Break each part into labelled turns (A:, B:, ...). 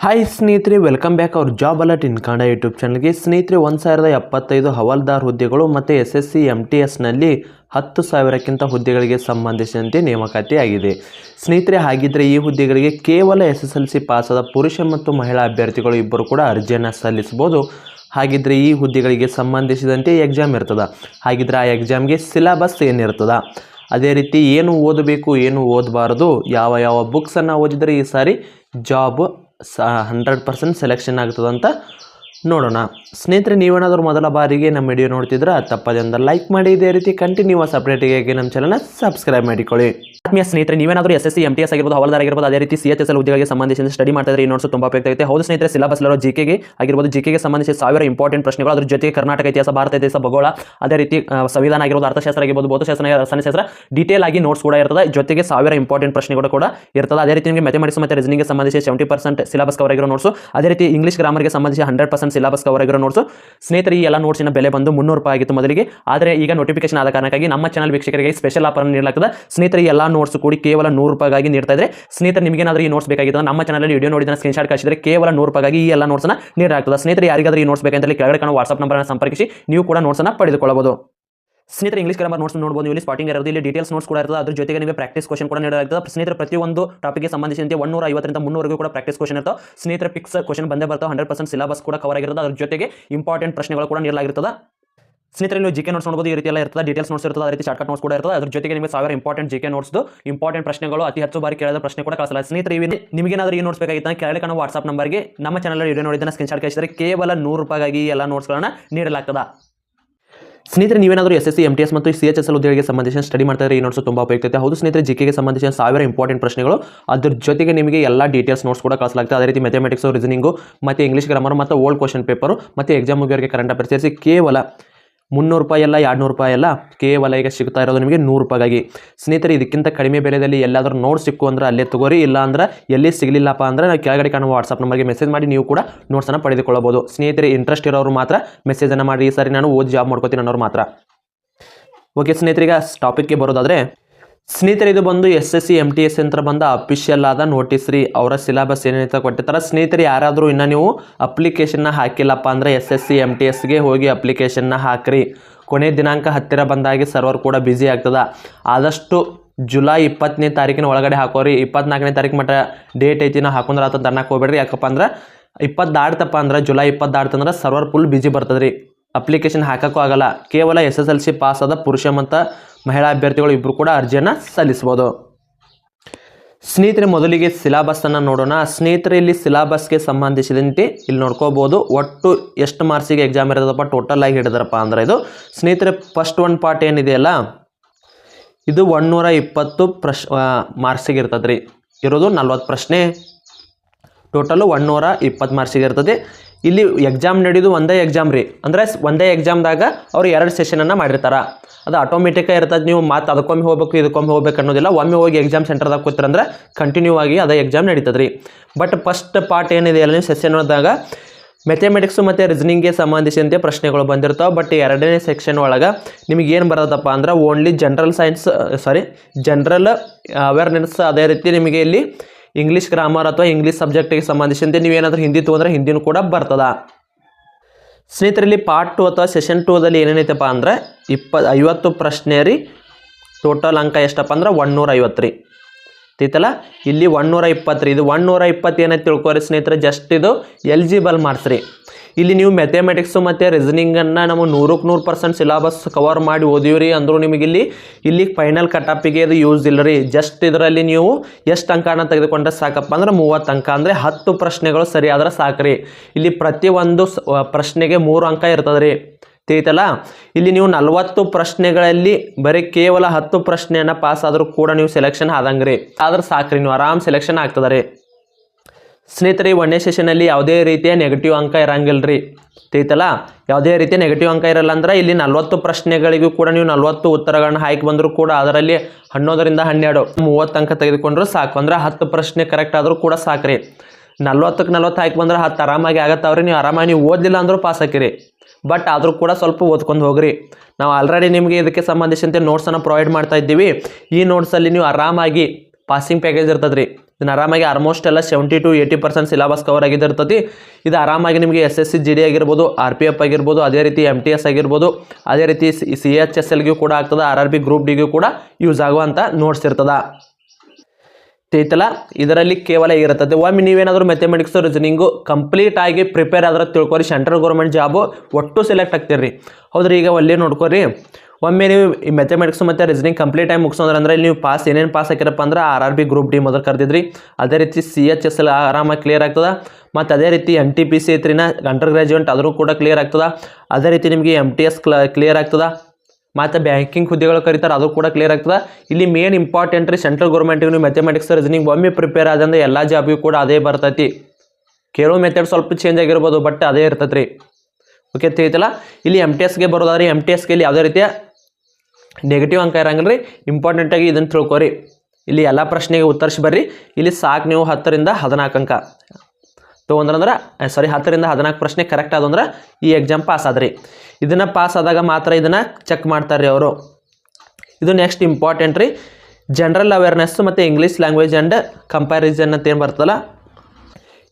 A: Hi ಸ್ನೇಹಿತರೆ welcome back our job alert in Kannada YouTube ಚಾನಲ್ಗೆ ಸ್ನೇಹಿತರೆ, ಒಂದು ಸಾವಿರದ ಎಪ್ಪತ್ತೈದು ಹವಾಲ್ದಾರ್ ಹುದ್ದೆಗಳು ಮತ್ತು S S C M T ಎಸ್ನಲ್ಲಿ ಹತ್ತು ಸಾವಿರಕ್ಕಿಂತ ಹುದ್ದೆಗಳಿಗೆ ಸಂಬಂಧಿಸಿದಂತೆ ನೇಮಕಾತಿ ಆಗಿದೆ. ಸ್ನೇಹಿತರೆ ಹಾಗಿದ್ದರೆ ಈ ಹುದ್ದೆಗಳಿಗೆ ಕೇವಲ ಎಸ್ ಎಸ್ ಎಲ್ ಸಿ ಪಾಸಾದ ಪುರುಷ ಮತ್ತು ಮಹಿಳಾ ಅಭ್ಯರ್ಥಿಗಳು ಇಬ್ಬರು ಕೂಡ ಅರ್ಜಿಯನ್ನು ಸಲ್ಲಿಸ್ಬೋದು ಹಾಗಿದ್ದರೆ ಈ ಹುದ್ದೆಗಳಿಗೆ ಸಂಬಂಧಿಸಿದಂತೆ ಎಕ್ಸಾಮ್ ಇರ್ತದೆ. ಹಾಗಿದ್ರೆ ಆ ಎಕ್ಸಾಮ್ಗೆ ಸಿಲೆಬಸ್ ಏನಿರ್ತದ. ಅದೇ ರೀತಿ ಏನು ಓದಬೇಕು, ಏನು ಓದಬಾರದು, ಯಾವ ಯಾವ ಬುಕ್ಸನ್ನು ಓದಿದರೆ ಈ ಸಾರಿ ಜಾಬ್ ಸ ಹಂಡ್ರೆಡ್ ಪರ್ಸೆಂಟ್ ಸೆಲೆಕ್ಷನ್ ಆಗ್ತದಂತ ನೋಡೋಣ. ಸ್ನೇಹಿತರೆ, ನೀವೇನಾದರೂ ಮೊದಲ ಬಾರಿಗೆ ನಮ್ಮ ವಿಡಿಯೋ ನೋಡ್ತಿದ್ರೆ ತಪ್ಪದೆ ಒಂದು ಲೈಕ್ ಮಾಡಿ. ಇದೇ ರೀತಿ ಕಂಟಿನ್ಯೂಸ್ ಅಪ್ಡೇಟಿಗೆ ನಮ್ಮ ಚಾನಲ್ನ ಸಬ್ಸ್ಕ್ರೈಬ್ ಮಾಡಿಕೊಳ್ಳಿ. ಆತ್ಮೀಯ ಸ್ನೇಹಿತರೆ, ನೀವೇನಾದರೂ S S C M T S ಆಗಿರ್ಬೋದು, ಹವಾಲ್ದಾರ್ ಆಗಿರ್ಬೋದು, ಅದೇ ರೀತಿ ಸಿ ಎಚ್ ಎಸ್ ಎಲ್ ಉದ್ಯೋಗಕ್ಕೆ ಸಂಬಂಧಿಸಿದ ಸ್ಟಡಿ ಮಾಡ್ತಾ ಇದ್ರೆ ಈ ನೋಟ್ಸ್ ತುಂಬ ಉಪಯುಕ್ತ ಆಗುತ್ತೆ. ಹೌದು ಸ್ನೇಹಿತರೆ ಸಿಲಬಸ್ ಜಿ ಕೆಗೆ ಆಗಿರ್ಬೋದು ಜಿ ಕೆಗೆ ಸಂಬಂಧಿಸಿದ ಸಾವಿರ ಇಂಪಾರ್ಟೆಂಟ್ ಪ್ರಶ್ನೆಗಳು. ಅದ್ರ ಜೊತೆಗೆ ಕರ್ನಾಟಕ ಇತಿಹಾಸ, ಭಾರತ ಇತಿಹಾಸ, ಭೂಗೋಳ, ಅದೇ ರೀತಿ ಸಂವಿಧಾನ ಆಗಿರ್ಬೋದು, ಅರ್ಥಶಾಸ್ತ್ರ ಆಗಿರ್ಬೋದು, ಭೌತಶಾಸ್ತ್ರ ರಸನಶಾಸ್ತ್ರ ಡೀಟೇಲ್ ಆಗಿ ನೋಟ್ಸ್ ಕೂಡ ಇರ್ತದೆ. ಜೊತೆಗೆ ಸಾವಿರ ಇಂಪಾರ್ಟೆಂಟ್ ಪ್ರಶ್ನೆಗಳು ಕೂಡ ಇರ್ತದೆ. ಅದೇ ರೀತಿ ನಿಮಗೆ ಮ್ಯಾಥಮೆಟಿಕ್ಸ್ ಮತ್ತು ರೀಸನಿಂಗ್ ಸಂಬಂಧಿಸಿ ಸೆವೆಂಟಿ ಪರ್ಸೆಂಟ್ ಸಿಲಬಸ್ ಕವರ್ ಆಗಿರೋ ನೋಟ್ಸು ಅದೇ ರೀತಿ ಇಂಗ್ಲಿಷ್ ಗ್ರಾಮರ್ಗೆ ಸಂಬಂಧಿಸಿ ಹಂಡ್ರೆಡ್ ಪರ್ಸೆಂಟ್ ಸಿಲೆಬಸ್ ಕವರ್ ಆಗಿರೋ ನೋಟ್ಸು ಸ್ನೇಹಿತರೆ, ಈ ಎಲ್ಲ ನೋಟ್ಸಿನ ಬೆಲೆ ಬಂದು ಮುನ್ನೂರು ರೂಪಾಯಿ ಆಗಿತ್ತು ಮೊದಲಿಗೆ. ಆದರೆ ಈಗ ನೋಟಿಫಿಕೇಶನ್ ಆದ ಕಾರಣಕ್ಕಾಗಿ ನಮ್ಮ ಚಾನಲ್ ವೀಕ್ಷಕರಿಗೆ ಸ್ಪೆಷಲ್ ಆಫರ್ ನೀಡಲಾಗ್ತದೆ. ಸ್ನೇಹಿತರೆ ಎಲ್ಲ ನೋಟ್ಸ್ ಕೂಡಿ ಕೇವಲ ನೂರು ರೂಪಾಯಿಗಾಗಿ ನೀಡ್ತಾ ಇದ್ರೆ, ಸ್ನೇಹಿತರೆ ನಿಮಗೇನಾದರೂ ಈ ನೋಟ್ಸ್ ಬೇಕಾಗಿತ್ತು ನಮ್ಮ ಚಾನಲ್ ವಿಡಿಯೋ ನೋಡಿದ ಸ್ಕ್ರೀನ್ಶಾಟ್ ಕಳಿಸಿದ್ರೆ ಕೇವಲ ನೂರು ರೂಪಾಯಿಗಾಗಿ ಈ ಎಲ್ಲ ನೋಟ್ಸ್ನ ನೀಡಲಾಗ್ತದೆ. ಸ್ನೇಹಿತರೆ, ಯಾರಿಗಾದರೂ ಈ ನೋಟ್ಸ್ ಬೇಕಂತ ಕೆಳಗಡೆ ಕಾಣೋ ವಾಟ್ಸ್ಆಪ್ ನಂಬರ್ನ ಸಂಪರ್ಕಿಸಿ, ನೀವು ಕೂಡ ನೋಟ್ಸನ್ನು ಪಡೆದುಕೊಳ್ಳಬಹುದು. ಸ್ನೇಹಿತರೆ ಇಂಗ್ಲಿಷ್ ಗ್ರಾಮರ್ ನೋಟ್ಸ್ ನೋಡಬಹುದು ಇಲ್ಲಿ ಸ್ಪಾಟಿಂಗ್ ಇರೋದು, ಇಲ್ಲಿ ಡೀಟೇಲ್ಸ್ ನೋಟ್ಸ್ ಕೂಡ ಇರ್ತದೆ. ಅದ್ರ ಜೊತೆಗೆ ನಿಮಗೆ ಪ್ರಾಕ್ಟೀಸ್ ಕ್ವಶನ್ ಕೂಡ ನೀಡಲಾಗ್ತದೆ. ಸ್ನೇಹಿತರೆ, ಪ್ರತಿಯೊಂದು ಟಾಪಿಕ್ಗೆ ಸಂಬಂಧಿಸಿದಂತೆ ಒನ್ನೂರ ಐವತ್ತರಿಂದ ಮುನ್ನೂರು ಕೂಡ ಪ್ರಾಕ್ಟೀಸ್ ಕ್ವಶನ್ ಇರ್ತಾವೆ. ಸ್ನೇಹಿತರೆ ಪಿಕ್ಸ್ ಕ್ವಶನ್ ಬಂದೇ ಬರ್ತಾವೆ. ಹಂಡ್ರೆಡ್ ಪರ್ಸೆಂಟ್ ಸಿಲಬಸ್ ಕೂಡ ಕವರ್ ಆಗಿರ್ತದೆ ಅದ್ರ ಜೊತೆಗೆ ಇಂಪಾರ್ಟೆಂಟ್ ಪ್ರಶ್ನೆಗಳು ಕೂಡ ನೀಡಲಾಗಿರ್ತದೆ. ಸ್ನೇಹಿತರೆ ನೀವು ಜಿಕೆ ನೋಟ್ಸ್ ನೋಡಬಹುದು ಈ ರೀತಿ ಎಲ್ಲ ಇರ್ತದೆ. ಡೀಟೇಲ್ಸ್ ನೋಟ್ಸ್ ಇರ್ತದೆ. ಅದೇ ರೀತಿ ಶಾರ್ಟ್ ನೋಟ್ಸ್ ಕೂಡ ಇರ್ತದೆ. ಅದ್ರ ಜೊತೆಗೆ ನಿಮಗೆ ಸಾವಿರ ಇಂಪಾರ್ಟೆಂಟ್ ಜಿಕೆ ನೋಟ್ಸ್ ಇಂಪಾರ್ಟೆಂಟ್ ಪ್ರಶ್ನೆಗಳು ಅತಿ ಹೆಚ್ಚು ಬಾರಿ ಕೇಳಿದ ಪ್ರಶ್ನೆ ಕೂಡ ಕಳಿಸಲ್ಲ ಸ್ನೇಹಿತರೆ ನಿಮಗೆ ಏನಾದರೂ ಈ ನೋಟ್ಸ್ ಬೇಕಾಗಿತ್ತು ಕೆಳಗೆ ಕಾಣೋ ವಾಟ್ಸ್ಆಪ್ ನಂಬರ್ಗೆ ನಮ್ಮ ಚಾನಲ್ ವಿಡಿಯೋ ನೋಡಿದ್ದನ್ನು ಸ್ಕ್ರೀನ್ಶಾಟ್ ಕಳಿಸಿದರೆ ಕೇವಲ ನೂರು ರೂಪಾಯಿಗಾಗಿ ಎಲ್ಲ ನೋಟ್ಸ್ಗಳನ್ನು ನೀಡಲಾಗ್ತದೆ. ಸ್ನೇಹಿತರೆ, ನೀವೇನಾದರೂ S S C M T S ಮತ್ತು ಸಿ ಎಚ್ ಎಸ್ ಎಲ್ ಉದ್ಯೋಗಕ್ಕೆ ಸಂಬಂಧಿಸಿದ ಸ್ಟಡಿ ಮಾಡ್ತಾ ಇದ್ರೆ ಈ ನೋಟ್ಸ್ ತುಂಬ ಉಪಯುಕ್ತತೆ. ಹೌದು ಸ್ನೇಹಿತರೆ ಜಿಕೆಗೆ ಸಂಬಂಧಿಸಿದ ಸಾವಿರ ಇಂಪಾರ್ಟೆಂಟ್ ಪ್ರಶ್ನೆಗಳು. ಅದ್ರ ಜೊತೆಗೆ ನಿಮಗೆ ಎಲ್ಲ ಡೀಟೇಲ್ಸ್ ನೋಟ್ಸ್ ಕೂಡ ಕಳಿಸಲಾಗುತ್ತೆ. ಅದೇ ರೀತಿ ಮ್ಯಾಥಮೆಟಿಕ್ಸ್ ರೀಸನಿಂಗು ಮತ್ತು ಇಂಗ್ಲೀಷ್ ಗ್ರಾಮರ್ ಮತ್ತು ಓಲ್ಡ್ ಕ್ವಶನ್ ಪೇಪರು ಮತ್ತು ಎಕ್ಸಾಮ್ ಮುಗಿಯೋರಿಗೆ ಕರೆಂಟ್ ಅಫೇರ್ಸ್ ಸೇರಿಸಿ ಕೇವಲ ಮುನ್ನೂರು ರೂಪಾಯಿ ಎಲ್ಲ ಎರಡುನೂರು ರೂಪಾಯಿ ಎಲ್ಲ ಕೇವಲ ಈಗ ಸಿಗ್ತಾ ಇರೋದು ನಿಮಗೆ ನೂರು ರೂಪಾಯಿಗಾಗಿ. ಸ್ನೇಹಿತರೆ, ಇದಕ್ಕಿಂತ ಕಡಿಮೆ ಬೆಲೆಯಲ್ಲಿ ಎಲ್ಲಾದರೂ ನೋಟ್ಸ್ ಸಿಕ್ಕು ಅಂದ್ರೆ ಅಲ್ಲೇ ತಗೋರಿ, ಇಲ್ಲ ಅಂದ್ರೆ ಎಲ್ಲಿ ಸಿಗಲಿಲ್ಲಪ್ಪ ಅಂದ್ರೆ ನಾವು ಕೆಳಗಡೆ ಕಾಣುವ ವಾಟ್ಸಪ್ ನಂಬರ್ಗೆ ಮೆಸೇಜ್ ಮಾಡಿ ನೀವು ಕೂಡ ನೋಟ್ಸನ್ನು ಪಡೆದುಕೊಳ್ಳಬಹುದು. ಸ್ನೇಹಿತರೆ ಇಂಟ್ರೆಸ್ಟ್ ಇರೋರು ಮಾತ್ರ ಮೆಸೇಜನ್ನು ಮಾಡಿ, ಈ ಸಾರಿ ನಾನು ಓದಿ ಜಾಬ್ ಮಾಡ್ಕೋತೀನಿ ಅನ್ನೋರು ಮಾತ್ರ. ಓಕೆ ಸ್ನೇಹಿತರೆ, ಈಗ ಟಾಪಿಕ್ಗೆ ಬರೋದಾದರೆ ಸ್ನೇಹಿತರೆ ಇದು ಬಂದು S S C M T S ಅಂತ ಬಂದ ಅಫಿಷಿಯಲ್ ಆದ ನೋಟಿಸ್ ರೀ. ಅವರ ಸಿಲೆಬಸ್ ಏನಂತ ಕೊಟ್ಟಿರ್ತಾರೆ. ಸ್ನೇಹಿತರೆ, ಯಾರಾದರೂ ಇನ್ನೂ ನೀವು ಅಪ್ಲಿಕೇಶನ್ನ ಹಾಕಿಲ್ಲಪ್ಪ ಅಂದರೆ S S C M T ಎಸ್ಗೆ ಹೋಗಿ ಅಪ್ಲಿಕೇಶನ್ನ ಹಾಕ್ರಿ. ಕೊನೆ ದಿನಾಂಕ ಹತ್ತಿರ ಬಂದಾಗೆ ಸರ್ವರ್ ಕೂಡ ಬ್ಯುಸಿ ಆಗ್ತದೆ. ಆದಷ್ಟು ಜುಲೈ ಇಪ್ಪತ್ತನೇ ತಾರೀಕಿನ ಒಳಗಡೆ ಹಾಕೋರಿ. ಇಪ್ಪತ್ನಾಲ್ಕನೇ ತಾರೀಕು ಮಟ್ಟ ಡೇಟ್ ಐತಿ ನಾವು ಹಾಕೊಂಡ್ರೆ ಆತ ತನ್ನಕ್ಕೆ ಹೋಗ್ಬೇಡ್ರಿ. ಯಾಕಪ್ಪ ಅಂದ್ರೆ ಇಪ್ಪತ್ತು ಅಂದ್ರೆ ಜುಲೈ ಇಪ್ಪತ್ತು ಸರ್ವರ್ ಫುಲ್ ಬ್ಯುಸಿ ಬರ್ತದೆ ರೀ ಅಪ್ಲಿಕೇಶನ್ ಹಾಕೋಕ್ಕೂ ಆಗಲ್ಲ. ಕೇವಲ S S L C pass ಆದ ಪುರುಷ ಮತ್ತು ಮಹಿಳಾ ಅಭ್ಯರ್ಥಿಗಳು ಇಬ್ಬರು ಕೂಡ ಅರ್ಜಿಯನ್ನು ಸಲ್ಲಿಸ್ಬೋದು ಸ್ನೇಹಿತರೆ, ಮೊದಲಿಗೆ ಸಿಲಾಬಸ್ಸನ್ನು ನೋಡೋಣ. ಸ್ನೇಹಿತರೆ, ಇಲ್ಲಿ ಸಿಲಾಬಸ್ಗೆ ಸಂಬಂಧಿಸಿದಂತೆ ಇಲ್ಲಿ ನೋಡ್ಕೋಬೋದು. ಒಟ್ಟು ಎಷ್ಟು ಮಾರ್ಕ್ಸಿಗೆ ಎಕ್ಸಾಮ್ ಇರೋದಪ್ಪ ಟೋಟಲ್ ಆಗಿ ಹಿಡಿದ್ರಪ್ಪ ಅಂದ್ರೆ ಇದು. ಸ್ನೇಹಿತರೆ ಫಸ್ಟ್ ಒನ್ ಪಾರ್ಟ್ ಏನಿದೆಯಲ್ಲ ಇದು ಒನ್ನೂರ ಇಪ್ಪತ್ತು ಪ್ರಶ್ ಮಾರ್ಕ್ಸಿಗೆ ಇರ್ತದೆ ರೀ ಇರೋದು ನಲ್ವತ್ತು ಪ್ರಶ್ನೆ. ಟೋಟಲು ಒನ್ನೂರ ಇಪ್ಪತ್ತು ಮಾರ್ಕ್ಸಿಗೆ ಇರ್ತದೆ. ಇಲ್ಲಿ ಎಕ್ಸಾಮ್ ನಡೆಯೋದು ಒಂದೇ ಎಕ್ಸಾಮ್ ರೀ. ಅಂದರೆ ಒಂದೇ ಎಕ್ಸಾಮ್ದಾಗ ಅವ್ರು ಎರಡು ಸೆಷನನ್ನು ಮಾಡಿರ್ತಾರೆ. ಅದು ಆಟೋಮೆಟಿಕಾಗಿ ಇರ್ತದೆ. ನೀವು ಮತ್ತೆ ಅದಕ್ಕೊಮ್ಮೆ ಹೋಗಬೇಕು, ಇದಕ್ಕೊಮ್ಮೆ ಹೋಗ್ಬೇಕು ಅನ್ನೋದಿಲ್ಲ. ಒಮ್ಮೆ ಹೋಗಿ ಎಕ್ಸಾಮ್ ಸೆಂಟರ್ದಾಗ ಕೂತ್ರಂದ್ರೆ ಕಂಟಿನ್ಯೂ ಆಗಿ ಅದೇ ಎಕ್ಸಾಮ್ ನಡೀತದೆ ರೀ ಬಟ್ ಫಸ್ಟ್ ಪಾರ್ಟ್ ಏನಿದೆ ಎಲ್ಲ ನೀವು ಸೆಷನ್ದಾಗ ಮೆಥಮೆಟಿಕ್ಸು ಮತ್ತು ರೀಸನಿಂಗ್ಗೆ ಸಂಬಂಧಿಸಿದಂತೆ ಪ್ರಶ್ನೆಗಳು ಬಂದಿರ್ತಾವೆ. ಬಟ್ ಎರಡನೇ ಸೆಕ್ಷನ್ ಒಳಗೆ ನಿಮಗೆ ಏನು ಬರೋದಪ್ಪ ಅಂದ್ರೆ only general science sorry general awareness ಅದೇ ರೀತಿ ನಿಮಗೆ ಇಲ್ಲಿ ಇಂಗ್ಲೀಷ್ ಗ್ರಾಮರ್ ಅಥವಾ ಇಂಗ್ಲೀಷ್ ಸಬ್ಜೆಕ್ಟಿಗೆ ಸಂಬಂಧಿಸಿದಂತೆ ನೀವೇನಾದರೂ ಹಿಂದಿ ತೊಗೊಂಡ್ರೆ ಹಿಂದಿನೂ ಕೂಡ ಬರ್ತದ. ಸ್ನೇಹಿತರಲ್ಲಿ ಪಾರ್ಟ್ ಟು ಅಥವಾ ಸೆಷನ್ ಟೂದಲ್ಲಿ ಏನೇನೈತಪ್ಪ ಅಂದ್ರೆ ಇಪ್ಪ ಐವತ್ತು ಪ್ರಶ್ನೆ ರೀ. ಟೋಟಲ್ ಅಂಕ ಎಷ್ಟಪ್ಪ ಅಂದ್ರೆ ಒನ್ನೂರ ಐವತ್ತು ರೀ. ಐತಲ್ಲ ಇಲ್ಲಿ ಒನ್ನೂರ ಇಪ್ಪತ್ತು ಇದು ಒನ್ನೂರ ಇಪ್ಪತ್ತು ಏನೈತೆ ತಿಳ್ಕೊರಿ ಸ್ನೇಹಿತರೆ? ಜಸ್ಟ್ ಇದು ಎಲಿಜಿಬಲ್ ಮಾಡ್ತೀರಿ ಇಲ್ಲಿ ನೀವು ಮೆಥಮೆಟಿಕ್ಸು ಮತ್ತು ರೀಸನಿಂಗನ್ನು ನಾವು ನೂರಕ್ಕೆ ನೂರು ಪರ್ಸೆಂಟ್ ಸಿಲಾಬಸ್ ಕವರ್ ಮಾಡಿ ಓದಿವ್ರಿ ಅಂದರೂ ನಿಮಗೆ ಇಲ್ಲಿ ಇಲ್ಲಿ ಫೈನಲ್ ಕಟಾಪಿಗೆ ಅದು ಯೂಸ್ ಇಲ್ಲ ರೀ ಜಸ್ಟ್ ಇದರಲ್ಲಿ ನೀವು ಎಷ್ಟು ಅಂಕನ ತೆಗೆದುಕೊಂಡ್ರೆ ಸಾಕಪ್ಪ ಅಂದ್ರೆ ಮೂವತ್ತು ಅಂಕ. ಅಂದರೆ ಹತ್ತು ಪ್ರಶ್ನೆಗಳು ಸರಿಯಾದ್ರೆ ರೀ ಇಲ್ಲಿ ಪ್ರತಿಯೊಂದು ಪ್ರಶ್ನೆಗೆ ಮೂರು ಅಂಕ ಇರ್ತದೆ ರೀ ತಿಳಿತಲ್ಲ ಇಲ್ಲಿ ನೀವು ನಲವತ್ತು ಪ್ರಶ್ನೆಗಳಲ್ಲಿ ಬರೀ ಕೇವಲ ಹತ್ತು ಪ್ರಶ್ನೆಯನ್ನು ಪಾಸ್ ಆದರೂ ಕೂಡ ನೀವು ಸೆಲೆಕ್ಷನ್ ಆದಂಗೆ ರೀ ಆದ್ರೆ ಸಾಕ್ರಿ, ನೀವು ಆರಾಮ್ ಸೆಲೆಕ್ಷನ್ ಆಗ್ತದೆ ರೀ. ಸ್ನೇಹಿತರೆ, ಈ ಒಂದನೇ ಸೆಷನಲ್ಲಿ ಯಾವುದೇ ರೀತಿಯ ನೆಗೆಟಿವ್ ಅಂಕ ಇರಂಗಿಲ್ಲ ರೀ ತಿಳಿತಲ್ಲ ಯಾವುದೇ ರೀತಿಯ ನೆಗೆಟಿವ್ ಅಂಕ ಇರಲ್ಲ ಅಂದ್ರೆ ಇಲ್ಲಿ ನಲ್ವತ್ತು ಪ್ರಶ್ನೆಗಳಿಗೂ ಕೂಡ ನೀವು ನಲವತ್ತು ಉತ್ತರಗಳನ್ನ ಹಾಕಿ ಬಂದರೂ ಕೂಡ ಅದರಲ್ಲಿ ಹನ್ನೊಂದರಿಂದ ಹನ್ನೆರಡು ಮೂವತ್ತು ಅಂಕ ತೆಗೆದುಕೊಂಡ್ರು ಸಾಕು. ಅಂದ್ರೆ ಹತ್ತು ಪ್ರಶ್ನೆ ಕರೆಕ್ಟ್ ಆದರೂ ಕೂಡ ಸಾಕ್ರಿ. ನಲ್ವತ್ತಕ್ಕೆ ನಲ್ವತ್ತು ಹಾಕಿ ಬಂದ್ರೆ ಹತ್ತು ಆರಾಮಾಗಿ ಆಗತ್ತಾವ್ರಿ. ನೀವು ಆರಾಮಾಗಿ ನೀವು ಓದಲಿಲ್ಲ ಅಂದರೂ ಪಾಸ್ ಹಾಕಿರಿ. ಬಟ್ ಆದರೂ ಕೂಡ ಸ್ವಲ್ಪ ಓದ್ಕೊಂಡು ಹೋಗ್ರಿ. ನಾವು ಆಲ್ರೆಡಿ ನಿಮಗೆ ಇದಕ್ಕೆ ಸಂಬಂಧಿಸಿದಂತೆ ನೋಟ್ಸನ್ನು ಪ್ರೊವೈಡ್ ಮಾಡ್ತಾ ಇದ್ದೀವಿ. ಈ ನೋಟ್ಸಲ್ಲಿ ನೀವು ಆರಾಮಾಗಿ ಪಾಸಿಂಗ್ ಪ್ಯಾಕೇಜ್ ಇರ್ತದೆ ರೀ ಇದನ್ನ ಆರಾಮಾಗಿ ಆಲ್ಮೋಸ್ಟ್ ಎಲ್ಲ seventy to eighty percent syllabus cover ಆಗಿದ್ದಿರ್ತದೆ ಇದು ಆರಾಮಾಗಿ ನಿಮಗೆ S S C G D ಆಗಿರ್ಬೋದು ಆರ್ ಪಿ ಎಫ್ ಆಗಿರ್ಬೋದು, ಅದೇ ರೀತಿ ಎಂ ಟಿ ಎಸ್ ಆಗಿರ್ಬೋದು, ಅದೇ ರೀತಿ ಸಿ ಎಚ್ ಎಸ್ ಎಲ್ಗೂ ಕೂಡ ಆಗ್ತದೆ ಆರ್ ಆರ್ ಬಿ ಗ್ರೂಪ್ ಡಿಗೂ ಕೂಡ ಯೂಸ್ ಆಗುವಂಥ ನೋಟ್ಸ್ ಇರ್ತದ. ಐತಲ್ಲ ಇದರಲ್ಲಿ ಕೇವಲ ಇರುತ್ತದೆ. ಒಮ್ಮೆ ನೀವೇನಾದರೂ ಮೆಥಮೆಟಿಕ್ಸ್ ರೀಸನಿಂಗು ಕಂಪ್ಲೀಟ್ ಆಗಿ ಪ್ರಿಪೇರ್ ಆದ್ರೆ ತಿಳ್ಕೊರಿ ಸೆಂಟ್ರಲ್ ಗೌರ್ಮೆಂಟ್ ಜಾಬು ಒಟ್ಟು ಸೆಲೆಕ್ಟ್ ಆಗ್ತೀರಿ ಹೌದ್ರಿ, ಈಗ ಒಳ್ಳೆ ನೋಡ್ಕೊರಿ. ಒಮ್ಮೆ ನೀವು ಈ ಮೆಥಮೆಟಿಕ್ಸ್ ಮತ್ತು ರೀಸನಿಂಗ್ ಕಂಪ್ಲೀಟ್ ಆಗಿ ಮುಗಿಸೋದ್ರೆ ಅಂದರೆ ನೀವು ಪಾಸ್ ಏನೇನು ಪಾಸ್ ಹಾಕಿರಪ್ಪ ಅಂದ್ರೆ R R B group D ಮೊದಲು ಕರೆದಿದ್ರಿ. ಅದೇ ರೀತಿ ಸಿ ಎಚ್ ಎಸ್ ಎಲ್ ಆರಾಮಾಗಿ ಕ್ಲಿಯರ್ ಆಗ್ತದೆ. ಮತ್ತು ಅದೇ ರೀತಿ ಎನ್ ಟಿ ಪಿ ಸಿ ಐತ್ರಿನ ಅಂಡರ್ ಗ್ರಾಜುಯೇಟ್ ಅದರೂ ಕೂಡ ಕ್ಲಿಯರ್ ಆಗ್ತದೆ. ಅದೇ ರೀತಿ ನಿಮಗೆ ಎಂ ಟಿ ಎಸ್ ಕ್ಲಿಯರ್ ಆಗ್ತದೆ. ಮತ್ತು ಬ್ಯಾಂಕಿಂಗ್ ಹುದ್ದೆಗಳು ಕರೀತಾರೆ, ಅದು ಕೂಡ ಕ್ಲಿಯರ್ ಆಗ್ತದೆ. ಇಲ್ಲಿ ಮೇನ್ ಇಂಪಾರ್ಟೆಂಟ್ ರೀ ಸೆಂಟ್ರಲ್ ಗೌರ್ಮೆಂಟಿಗೆ ನೀವು ಮೆಥಮೆಟಿಕ್ಸ್ ರೀಸನಿಂಗ್ ಒಮ್ಮೆ ಪ್ರಿಪೇರ್ ಆದಂದ್ರೆ ಎಲ್ಲ ಜಾಬ್ಗೂ ಕೂಡ ಅದೇ ಬರ್ತೈತಿ. ಕೆಲವು ಮೆಥಡ್ ಸ್ವಲ್ಪ ಚೇಂಜ್ ಆಗಿರ್ಬೋದು ಬಟ್ ಅದೇ ಇರ್ತೈತೆ ರೀ ಓಕೆ ತಿಳಿತಲ್ಲ? ಇಲ್ಲಿ ಎಂ ಟಿ ಎಸ್ಗೆ ಬರೋದಾದ್ರೆ ಎಂ ಟಿ ಎಸ್ಗೆ ಇಲ್ಲಿ ಯಾವುದೇ ರೀತಿಯ ನೆಗೆಟಿವ್ ಅಂಕ ಇರಂಗಿಲ್ಲ ರೀ ಇಂಪಾರ್ಟೆಂಟಾಗಿ ಇದನ್ನು ತಿಳ್ಕೊರಿ. ಇಲ್ಲಿ ಎಲ್ಲ ಪ್ರಶ್ನೆಗೆ ಉತ್ತರಿಸಿ ಬರ್ರಿ. ಇಲ್ಲಿ ಸಾಕು ನೀವು ಹತ್ತರಿಂದ ಹದಿನಾಲ್ಕು ಅಂಕ. ತೊಗೊಂಡ್ರಂದ್ರೆ ಸಾರಿ ಹತ್ತರಿಂದ ಹದಿನಾಲ್ಕು ಪ್ರಶ್ನೆ ಕರೆಕ್ಟ್ ಆದಂದ್ರೆ ಈ ಎಕ್ಸಾಮ್ ಪಾಸ್ ಆದ್ರಿ. ಇದನ್ನು ಪಾಸ್ ಆದಾಗ ಮಾತ್ರ ಇದನ್ನು ಚೆಕ್ ಮಾಡ್ತಾರೆ ಅವರು. ಇದು ನೆಕ್ಸ್ಟ್ ಇಂಪಾರ್ಟೆಂಟ್ ರೀ. ಜನರಲ್ ಅವೇರ್ನೆಸ್ ಮತ್ತು ಇಂಗ್ಲೀಷ್ ಲ್ಯಾಂಗ್ವೇಜ್ ಆ್ಯಂಡ್ ಕಂಪ್ಯಾರಿಸನ್ ಅಂತ ಏನು ಬರ್ತಲ್ಲ